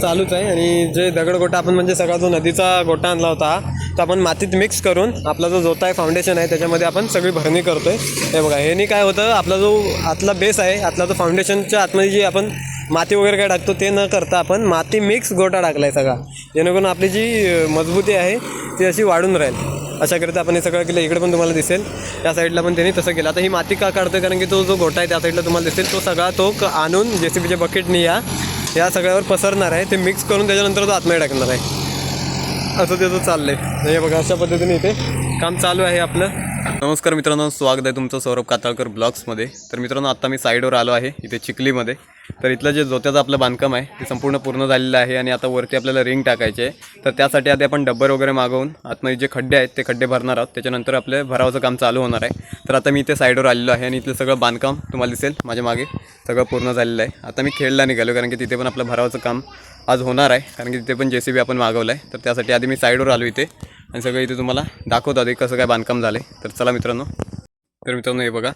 चालूच आहे आणि जे दगड गोटा आपण म्हणजे सगळा जो नदीचा गोटा आणला होता तो आपण मातीत मिक्स करून आपला जो जोता आहे फाउंडेशन आहे त्याच्यामध्ये आपण सगळी भरणी करतो आहे हे बघा ह्यानी काय होतं आपला जो आतला बेस आहे आतला जो फाउंडेशनच्या आतमध्ये जी आपण माती वगैरे काय टाकतो ते न करता आपण माती मिक्स गोटा टाकला आहे सगळा. जेणेकरून आपली जी मजबूती आहे ती अशी वाढून राहील. अशाकरिता आपण हे सगळं केलं इकडे पण तुम्हाला दिसेल. त्या साईडला पण त्यांनी तसं केलं. आता ही माती का काढतोय? कारण की तो जो गोटा आहे त्या साईडला तुम्हाला दिसेल. तो सगळा तो आणून जे सी बीच्या बकेटनी या या सगळ्यावर पसरणार आहे. ते मिक्स करून त्याच्यानंतर तो आतमध्ये टाकणार आहे. असं त्याचं चाललंय. हे बघा अशा पद्धतीने इथे काम चालू आहे आपलं. नमस्कार मित्रांनो स्वागत आहे तुमचं सौरभ काताळकर ब्लॉग्समध्ये. तर मित्रांनो आत्ता मी साईडवर आलो आहे इथे चिखलीमध्ये. तर इथलं जे जोत्याचं आपलं बांधकाम आहे ते संपूर्ण पूर्ण झालेलं आहे आणि आता वरती आपल्याला रिंग टाकायचे आहे. तर त्यासाठी आधी आपण डब्बर वगैरे मागवून आतमध्ये जे खड्डे आहेत ते खड्डे भरणार आहोत. त्याच्यानंतर आपलं भरावाचं काम चालू होणार आहे. तर आता मी इथे साईडवर आलेलो आहे आणि इथलं सगळं बांधकाम तुम्हाला दिसेल माझ्या मागे सगळं पूर्ण झालेलं आहे. आता मी खेळला निघालो कारण की तिथे पण आपलं भरावाचं काम आज होणार आहे. कारण की तिथे पण जे सी बी आपण मागवलं आहे. तर त्यासाठी आधी मी साईडवर आलो इथे आणि सगळं इथे तुम्हाला दाखवतो आधी कसं काय बांधकाम झालं आहे तर चला मित्रांनो. तर मित्रांनो हे बघा.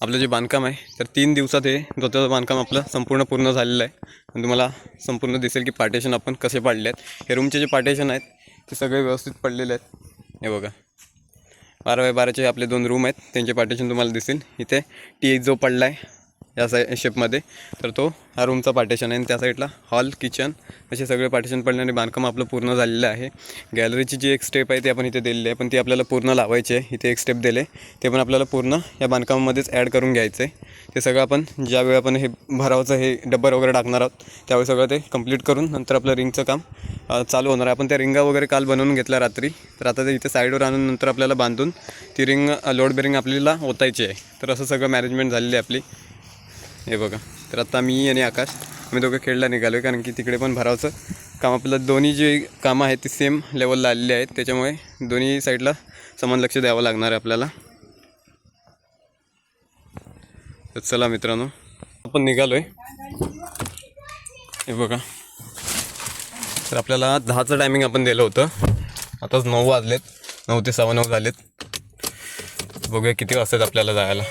आपलं जे बांधकाम आहे तर तीन दिवसात हे जोत्याचं बांधकाम आपलं संपूर्ण पूर्ण झालेलं आहे. आणि तुम्हाला संपूर्ण दिसेल की पार्टेशन आपण कसे पाडले आहेत हे रूमचे जे पार्टेशन आहेत ते सगळे व्यवस्थित पडलेले आहेत. हे बघा. बारा बाय बाराचे आपले दोन रूम आहेत त्यांचे पार्टेशन तुम्हाला दिसेल. इथे टी जो पडला आहे या साई शेपमध्ये तर तो हा रूमचा पार्टेशन आहे. आणि त्या साईडला हॉल किचन असे सगळे पार्टेशन पडले आणि बांधकाम आपलं पूर्ण झालेलं आहे. गॅलरीची जी एक स्टेप आहे ती आपण इथे दिलेली आहे. पण ती आपल्याला पूर्ण लावायची आहे. इथे एक स्टेप दिले. ते पण आपल्याला पूर्ण या बांधकामामध्येच ॲड करून घ्यायचं आहे. ते सगळं आपण ज्यावेळी आपण हे भरावचं हे डब्बर वगैरे टाकणार आहोत त्यावेळी सगळं ते कंप्लीट करून नंतर आपलं रिंगचं काम चालू होणार आहे. आपण त्या रिंगा वगैरे काल बनवून घेतल्या रात्री. तर आता ते इथे साईडवर आणून नंतर आपल्याला बांधून ती रिंग लोड बेरिंग आपल्याला ओतायची आहे. तर असं सगळं मॅनेजमेंट झालेली आहे आपली. हे बघा. तर आता मी आणि आकाश आम्ही दोघं खेळला निघालो आहे कारण की तिकडे पण भरावचं काम. आपलं दोन्ही जे कामं आहेत ती सेम लेवलला आलेली आहेत. त्याच्यामुळे दोन्ही साईडला समान लक्ष द्यावं लागणार आहे आपल्याला. तर चला मित्रांनो आपण निघालो आहे हे बघा. तर आपल्याला दहाचं टायमिंग आपण दिलं होतं. आताच नऊ वाजलेत. नऊ ते सव्वा नऊ झालेत. बघूया किती वाजतात आपल्याला जायला.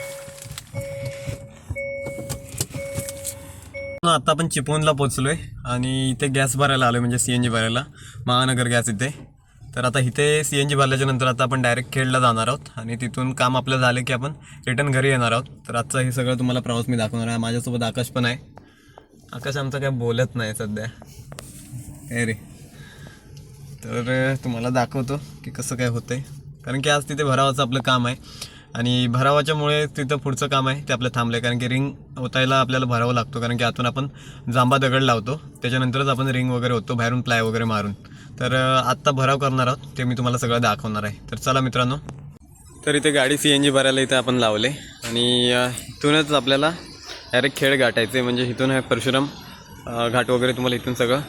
आता आपण चिपळूणला आहे आणि इथे गॅस भरायला आलोय म्हणजे सी एन जी भरायला. महानगर गॅस इथे. तर आता इथे सी एन जी भरल्याच्या नंतर आता आपण डायरेक्ट खेडला जाणार आहोत आणि तिथून काम आपलं झालं की आपण रिटर्न घरी येणार आहोत. तर आजचा हे सगळं तुम्हाला प्रवास मी दाखवणार आहे. माझ्यासोबत आकाश पण आहे. आकाश आमचा काय बोलत नाही सध्या. हे रे. तर तुम्हाला दाखवतो की कसं काय होतं आहे कारण की आज तिथे भरावाचं आपलं काम आहे. आणि भरावाच्यामुळे तिथं पुढचं काम आहे ते आपलं थांबलं आहे कारण की रिंग होतायला आपल्याला भरावं लागतो. कारण की आतून आपण जांबा दगड लावतो. त्याच्यानंतरच आपण रिंग वगैरे होतो बाहेरून प्लाय वगैरे मारून. तर आत्ता भराव करणार आहोत. ते मी तुम्हाला सगळं दाखवणार आहे. तर चला मित्रांनो. तर इथे गाडी सी एन जी भरायला इथे आपण लावले. आणि इथूनच आपल्याला डायरेक्ट खेळ गाठायचे. म्हणजे इथून आहे परशुराम घाट वगैरे तुम्हाला इथून सगळं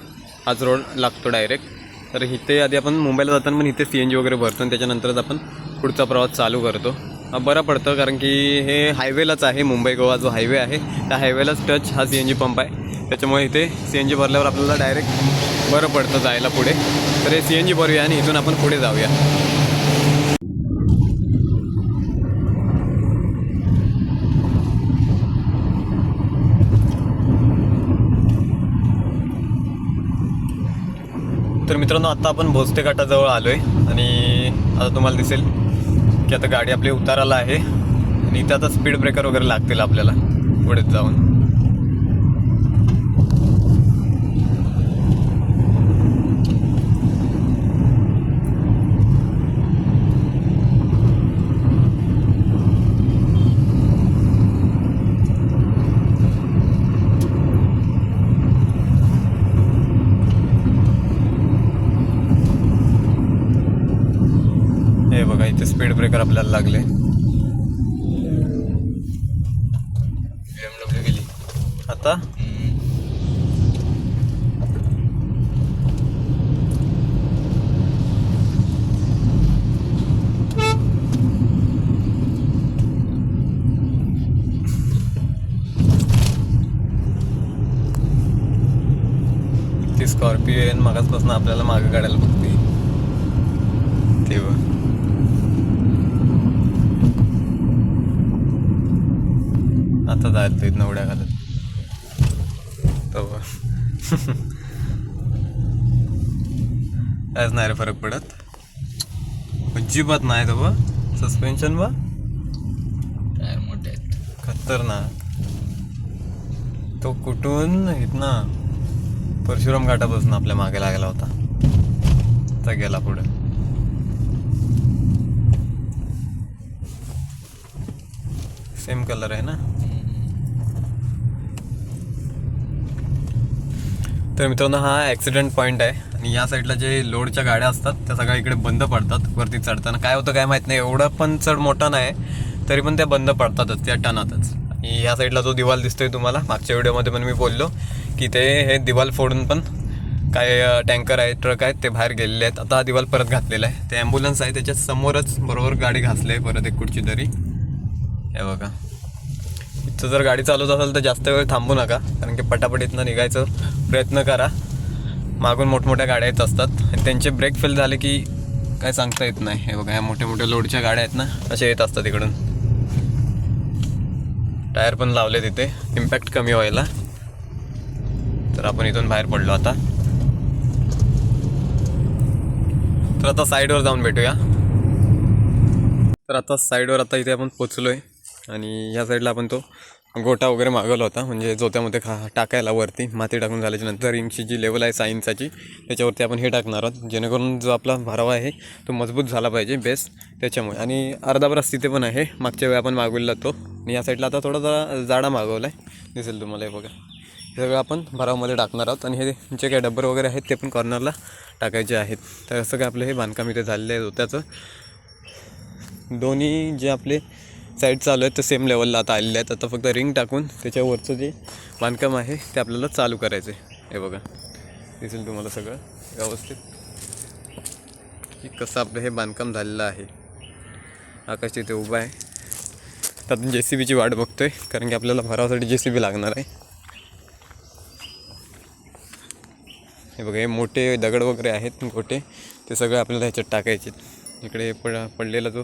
हाच रोड लागतो डायरेक्ट. तर इथे आधी आपण मुंबईला जाताना पण इथे सी एन जी वगैरे भरतो. आणि त्याच्यानंतरच आपण पुढचा प्रवास चालू करतो. बरं पडतं कारण की हे हायवेलाच आहे मुंबई गोवा जो हायवे आहे त्या हायवेलाच टच हा सी एन जी पंप आहे. त्याच्यामुळे इथे सी एन जी भरल्यावर आपल्याला डायरेक्ट बरं पडतं जायला पुढे. तर हे सी एन जी भरूया आणि इथून आपण पुढे जाऊया. तर मित्रांनो आता आपण भोसते घाटाजवळ आलो आहे आणि आता तुम्हाला दिसेल की आता गाडी आपली उताराला आहे. आणि इथं आता स्पीड ब्रेकर वगैरे लागतील आपल्याला पुढे जाऊन हे बघा इथे स्पीड ब्रेकर आपल्याला लागले. गेली. आता? ती स्कॉर्पिओ येऊन मागासपासून आपल्याला मागे काढायला बघते. तेव्हा. आता जायला तो इथनं उड्या घालत कायच नाही रे फरक पडत. अजिबात नाही तो बा सस्पेन्शन बा टायर मोठे आहेत. खतरनाक. तो कुठून इथनं परशुराम घाटापासून आपल्या मागे लागला होता. तर गेला पुढे. सेम कलर आहे ना? तर मित्रांनो हा ॲक्सिडेंट पॉईंट आहे. आणि या साईडला जे लोडच्या गाड्या असतात त्या सगळ्या इकडे बंद पडतात वरती चढताना. काय होतं काय माहीत नाही. एवढं पण चढ मोठा नाही तरी पण त्या बंद पडतातच त्या टनातच. आणि या साईडला जो दिवाल दिसतोय तुम्हाला मागच्या व्हिडिओमध्ये पण मी बोललो की ते हे दिवाल फोडून पण काय टँकर आहे ट्रक आहेत ते बाहेर गेलेले आहेत. आता हा दिवाल परत घातलेला आहे. ते ॲम्ब्युलन्स आहे त्याच्या समोरच बरोबर गाडी घासली आहे परत एक कुठची तरी. हे बघा. इथं जर गाडी चालवत असेल तर जास्त वेळ थांबू नका कारण की पटापट इथनं निघायचं प्रयत्न करा. मागून मोठमोठ्या गाड्या येत असतात. आणि त्यांचे ब्रेक फेल झाले की काय सांगता येत नाही. हे बघा ह्या मोठ्या मोठ्या लोडच्या गाड्या आहेत ना अशा येत असतात इकडून. टायर पण लावले तिथे इम्पॅक्ट कमी व्हायला. तर आपण इथून बाहेर पडलो आता. तर आता साईडवर जाऊन भेटूया. तर आता साईडवर आता इथे आपण पोचलो आहे आणि ह्या साईडला आपण तो गोटा वगैरे मागवला होता. म्हणजे जोत्यामध्ये खा टाकायला वरती माती टाकून झाल्याच्यानंतर रिंगची जी लेवल आहे सायन्साची त्याच्यावरती आपण हे टाकणार आहोत. जेणेकरून जो आपला भरावा आहे तो मजबूत झाला पाहिजे बेस त्याच्यामुळे. आणि अर्धा बराच तिथे पण आहे. मागच्या वेळी आपण मागवलेला तो. आणि या साईडला आता थोडा जरा जाडा मागवला आहे दिसेल तुम्हाला हे बघा. हे सगळं आपण भरावामध्ये टाकणार आहोत. आणि हे जे काही डब्बर वगैरे आहेत ते पण कॉर्नरला टाकायचे आहेत. तर असं काय आपलं हे बांधकाम इथे झालेलं आहे जोत्याचं. दोन्ही जे आपले साईड चालू आहेत तर सेम लेवलला आता आलेले आहेत. आता फक्त रिंग टाकून त्याच्यावरचं जे बांधकाम आहे ते आपल्याला चालू करायचं आहे हे बघा. दिसेल तुम्हाला सगळं व्यवस्थित? की कसं आपलं हे बांधकाम झालेलं आहे. आकाश तिथे उभा आहे. तर आपण जे सी बीची वाट बघतो आहे कारण की आपल्याला भरावासाठी जे सी बी लागणार आहे. हे बघा हे मोठे दगड वगैरे आहेत मोठे. ते सगळे आपल्याला ह्याच्यात टाकायचे इकडे पड पडलेला जो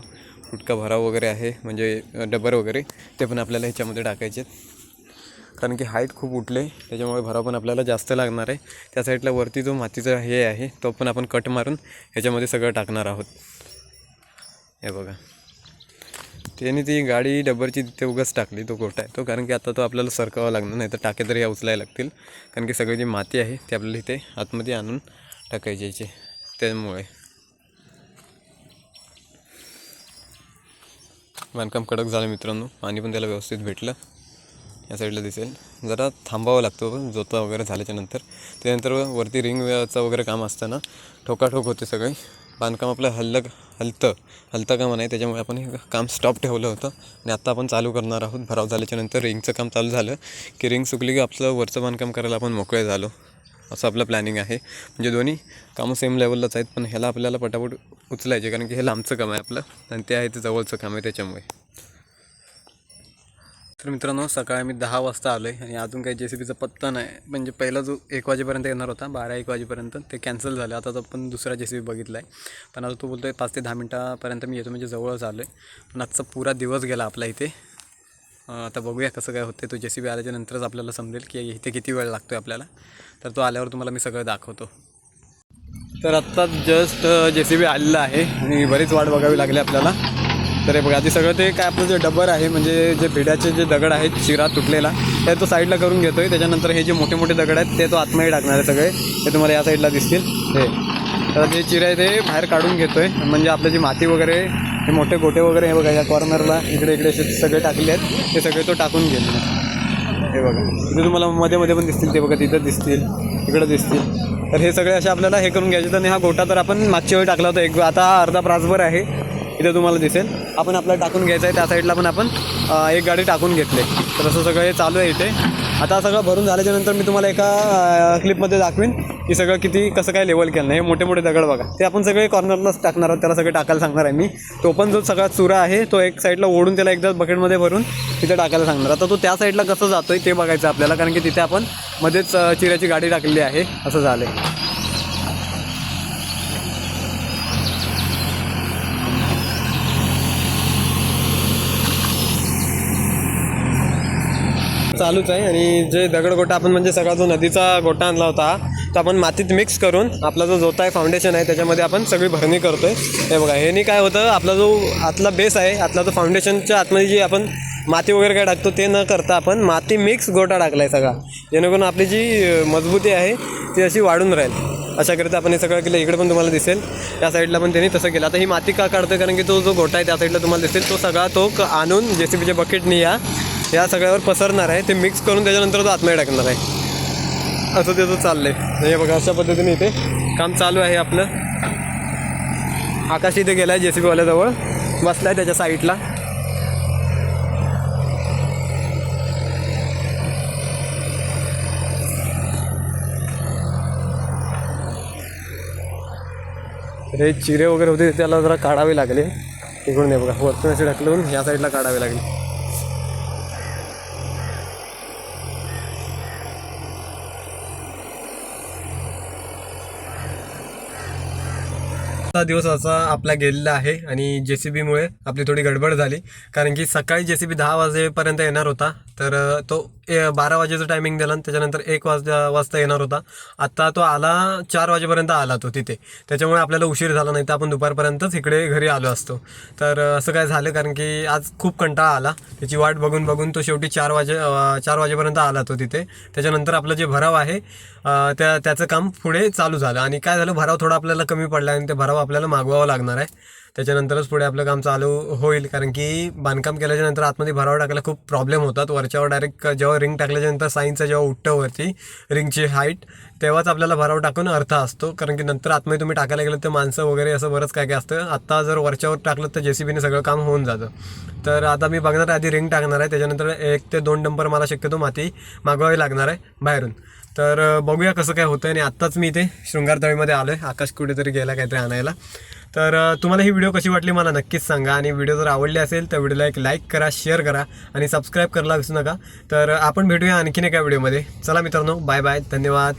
फुटका भराव वगैरे आहे म्हणजे डबर वगैरे ते पण आपल्याला ह्याच्यामध्ये टाकायचे कारण की हाईट खूप उठले त्याच्यामुळे भराव पण आपल्याला जास्त लागणार आहे. त्या साईडला वरती जो मातीचा हे आहे तो पण आपण कट मारून ह्याच्यामध्ये सगळं टाकणार आहोत. हे बघा. त्याने ती गाडी डबरची तिथे उगाच टाकली तो गोटा आहे. तो कारण की आता तो आपल्याला सरकावा लागणार नाही तर टाके तरी या उचलायला लागतील. कारण की सगळी जी माती आहे ती आपल्याला इथे आतमध्ये आणून टाकायची त्यामुळे. बांधकाम कडक झालं मित्रांनो. पाणी पण त्याला व्यवस्थित भेटलं. या साईडला दिसेल. जरा थांबावं लागतो जोता वगैरे झाल्याच्यानंतर. त्यानंतर वरती रिंगचं वगैरे काम असताना ठोकाठोक होते सगळे. बांधकाम आपलं हल्लक हलतं. हलतं कामं नाही त्याच्यामुळे आपण हे काम स्टॉप ठेवलं होतं. आणि आत्ता आपण चालू करणार आहोत. भराव झाल्याच्यानंतर रिंगचं काम चालू झालं. की रिंग सुकली की आपलं वरचं बांधकाम करायला आपण मोकळे झालो. असं आपलं प्लॅनिंग आहे. म्हणजे दोन्ही कामं सेम लेवललाच आहेत पण ह्याला आपल्याला पटापट उचलायचे कारण की हे लांबचं काम आहे आपलं आणि ते आहे ते जवळचं काम आहे त्याच्यामुळे. तर मित्रांनो सकाळी आम्ही दहा वाजता आलो आहे आणि अजून काही जे सी बीचा पत्ता नाही. म्हणजे पहिला जो एक वाजेपर्यंत येणार होता बारा एक वाजेपर्यंत ते कॅन्सल झालं. आता तो आपण दुसरा जे सी बी बघितला आहे पण आता तो बोलतो आहे पाच ते दहा मिनटापर्यंत मी येतो म्हणजे जवळच आलो आहे पण आजचा पुरा दिवस गेला आपला इथे. आता बघूया कसं काय होते तो जे सी बी आल्याच्या नंतरच आपल्याला समजेल की इथे किती वेळ लागतो आहे आपल्याला. तर तो आल्यावर तुम्हाला मी सगळं दाखवतो. तर आत्ता जस्ट जे सी बी आलेलं आहे आणि बरीच वाट बघावी लागली आपल्याला. तर हे बघा आधी सगळं ते काय आपलं जे डबर आहे म्हणजे जे भिड्याचे जे दगड आहेत चिरा तुटलेला ते तो साईडला करून घेतो आहे त्याच्यानंतर हे जे मोठे मोठे दगड आहेत ते तो आतमध्ये टाकणार आहे सगळे. ते तुम्हाला या साईडला दिसतील. हे. तर ते चिरे आहे ते बाहेर काढून घेतो आहे म्हणजे आपलं जी माती वगैरे हे मोठे गोटे वगैरे हे बघा या कॉर्नरला इकडे इकडे असे सगळे टाकले आहेत. ते सगळे तो टाकून गेले हे बघा. तिथे तुम्हाला मध्ये मध्ये पण दिसतील ते बघा तिथं दिसतील इकडं दिसतील. तर हे सगळे असे आपल्याला हे करून घ्यायचे. आणि हा गोटा तर आपण मागच्या वेळी टाकला होता. एक आता हा अर्धा प्रासभर आहे. इथे तुम्हाला दिसेल. आपण आपला टाकून घ्यायचं आहे. त्या साईडला पण आपण एक गाडी टाकून घेतले तर असं सगळं हे चालू आहे इथे. आता सगळं भरून झाल्याच्यानंतर मी तुम्हाला एका क्लिपमध्ये दाखवीन की सगळं किती कसं काय लेवल केलं हे मोठे मोठे दगड बघा. ते आपण सगळे कॉर्नरलाच टाकणार आहोत. त्याला सगळे टाकायला सांगणार आहे मी. तो पण जो सगळा चुरा आहे तो एक साईडला ओढून त्याला एकदा बकेटमध्ये भरून तिथे टाकायला सांगणार आता तो त्या साईडला कसं जातोय ते बघायचं आपल्याला. कारण की तिथे आपण मध्येच चिऱ्याची गाडी टाकलेली आहे. असं झालं चालूच आहे आणि जे दगड गोटा आपण म्हणजे सगळा जो नदीचा गोटा आणला होता तो आपण मातीत मिक्स करून आपला जो जोता आहे फाउंडेशन आहे त्याच्यामध्ये आपण सगळी भरणी करतो आहे हे बघा ह्यानी काय होतं आपला जो आतला बेस आहे आतला जो फाउंडेशनच्या आतमध्ये जी आपण माती वगैरे काय टाकतो ते न करता आपण माती मिक्स गोटा टाकला आहे सगळा. जेणेकरून आपली जी मजबूती आहे ती अशी वाढून राहील. अशाकरिता आपण हे सगळं केलं इकडे पण तुम्हाला दिसेल. त्या साईडला पण त्यांनी तसं केलं. आता ही माती का काढतोय? कारण की तो जो गोटा आहे त्या साईडला तुम्हाला दिसेल. तो सगळा तो क- आणून जे सी बीच्या बकेटनी या या सगळ्यावर पसरणार आहे. ते मिक्स करून त्याच्यानंतर तो आतमध्ये टाकणार आहे. असं त्याचं चाललंय. हे बघा अशा पद्धतीने इथे काम चालू आहे आपलं. आकाश इथे गेलाय जे सी बीवाल्याजवळ आहे त्याच्या साईडला. हे चिरे वगैरे होते त्याला जरा काढावे लागले. इकडून हे बघा वरतून असे ढकलून ह्या साईडला काढावे लागले. दिवस असा आपला गेलेला आहे आणि जे सी बीमुळे आपली थोडी गडबड झाली. कारण की सकाळी जे सी बी दहा वाजेपर्यंत येणार होता. तर तो ए- बारा वाजेचं टायमिंग दिला आणि त्याच्यानंतर एक वाजता वाजता येणार होता. आत्ता तो आला चार वाजेपर्यंत आला तो तिथे. त्याच्यामुळे आपल्याला उशीर झाला नाही तर आपण दुपारपर्यंतच इकडे घरी आलो असतो. तर असं काय झालं कारण की आज खूप कंटाळा आला. त्याची वाट बघून बघून तो शेवटी चार वाजे चार वाजेपर्यंत आला तो तिथे. त्याच्यानंतर आपलं जे भराव आहे त्या त्याचं काम पुढे चालू झालं. आणि काय झालं? भराव थोडा आपल्याला कमी पडला आणि ते भराव आपल्याला मागवावं लागणार आहे. त्याच्यानंतरच पुढे आपलं काम चालू होईल. कारण की बांधकाम केल्याच्यानंतर आतमध्ये भराव टाकायला खूप प्रॉब्लेम होतात. वरच्यावर डायरेक्ट जेव्हा रिंग टाकल्याच्या नंतर साईनचं जेव्हा उठतं वरती रिंगची हाईट तेव्हाच आपल्याला भराव टाकून अर्थ असतो. कारण की नंतर आतमध्ये तुम्ही टाकायला गेलं तर माणसं वगैरे असं बरंच काय काय असतं. आत्ता जर वरच्यावर टाकलं तर जे सी बीने सगळं काम होऊन जातं. तर आता मी बघणार आहे आधी रिंग टाकणार आहे. त्याच्यानंतर एक ते दोन डंपर मला शक्यतो माती मागवावी लागणार आहे बाहेरून. तर बघूया कसं काय होतं आणि आत्ताच मी इथे शृंगारतळीमध्ये आलो आहे आकाश कुठेतरी गेला काहीतरी आणायला. तर तुम्हाला ही व्हिडिओ कशी वाटली मला नक्कीच सांगा. आणि व्हिडिओ जर आवडली असेल तर व्हिडिओला एक लाईक करा शेअर करा आणि सबस्क्राईब करायला विसरू नका. तर आपण भेटूया आणखीन एका व्हिडिओमध्ये. चला मित्रांनो बाय बाय. धन्यवाद.